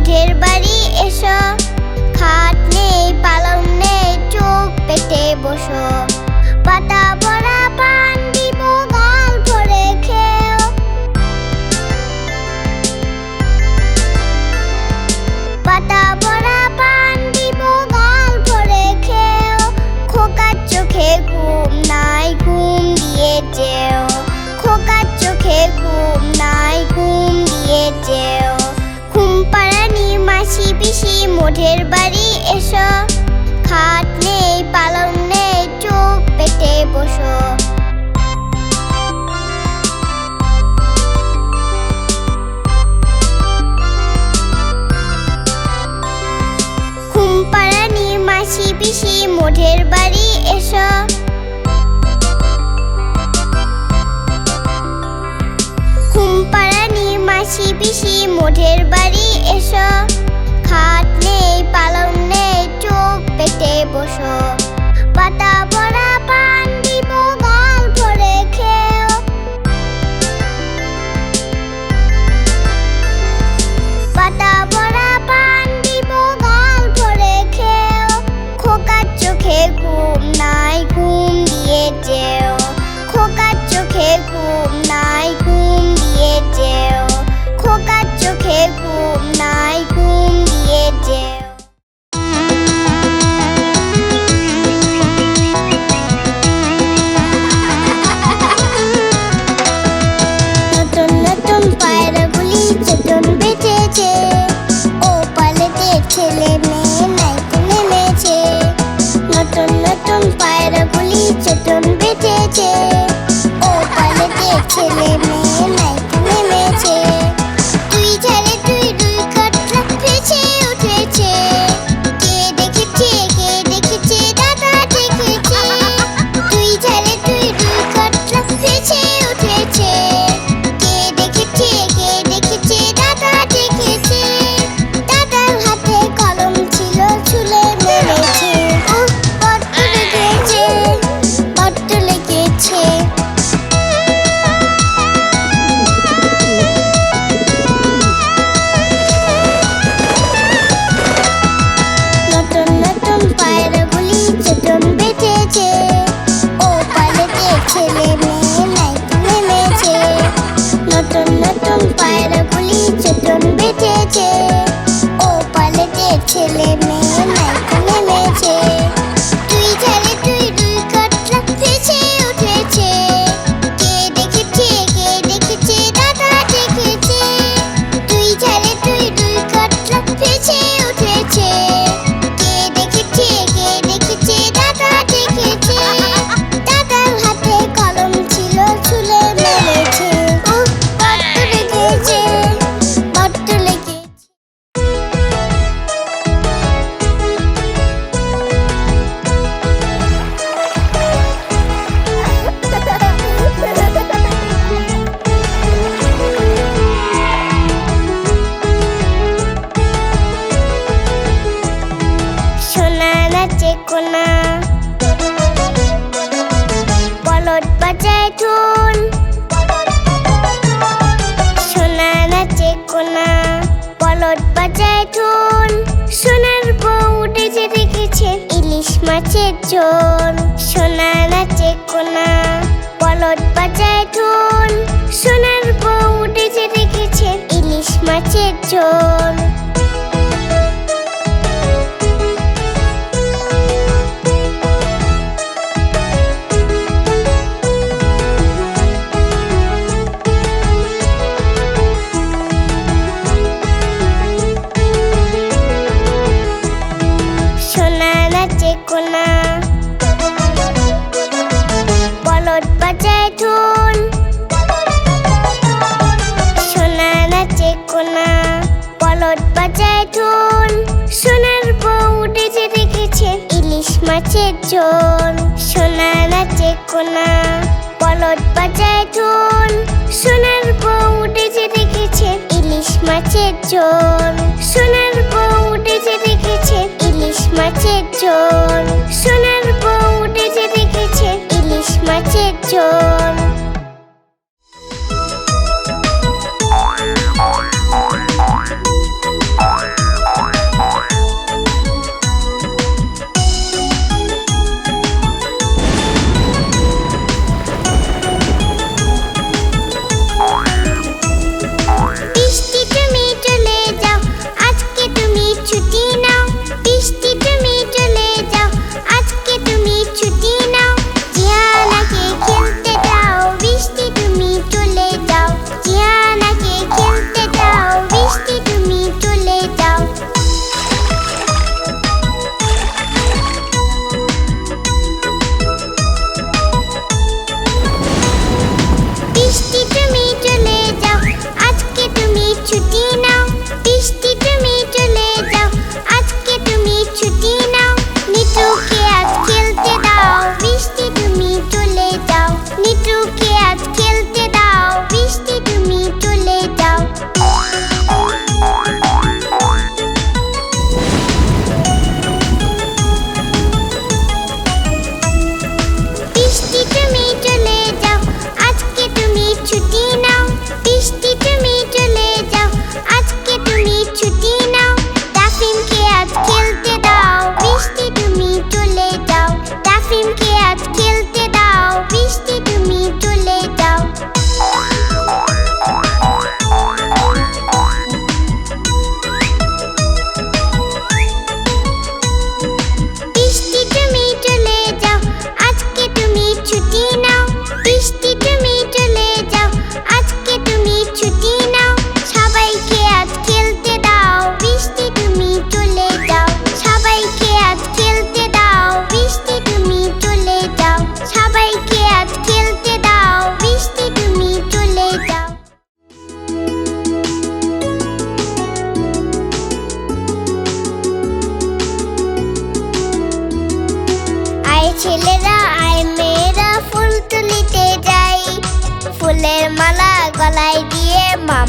মোটের বাড়ি এসো। খাট নেই পালং নেই চোখ পেটে বসো। পাতা ভরা পান পিসি পিসি মোঢের বাড়ি এসো। খাট নেই, পালং নেই, চোখ পেটে বসো। পাড়ানি মাসি পিসি মোঢের বাড়ি এসো। খুমপাড়ানি মাসি পিসি মোঢের বাড়ি এসো। হাত নেই পালন নেই চোখ পেটে বসো। পাতা Chile. নাচে জোন সোনা নাচে কোনা পলট বাজায় ঢোল সোনার বউ উঠেছে দেখেছে ইলিশ মাছের জোন শোন সোনা নাচে কোনা পলট বাজায় ঢোল সোনার বউ উঠেছে দেখেছে ইলিশ মাছের জোন সোনার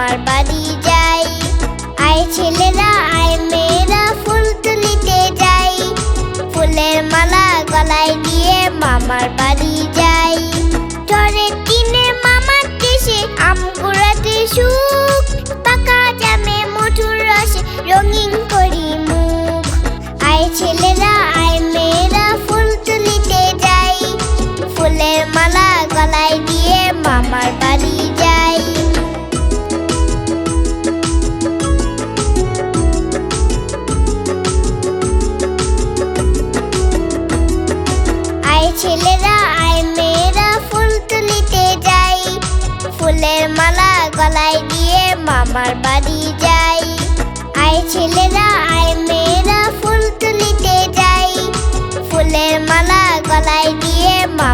আমার বাড়ি যাই। আয় ছেলেরা, আয় মেয়েরা, ফুল তুলিতে যাই। ফুলের মালা গলায় দিয়ে মামার বাড়ি যাই।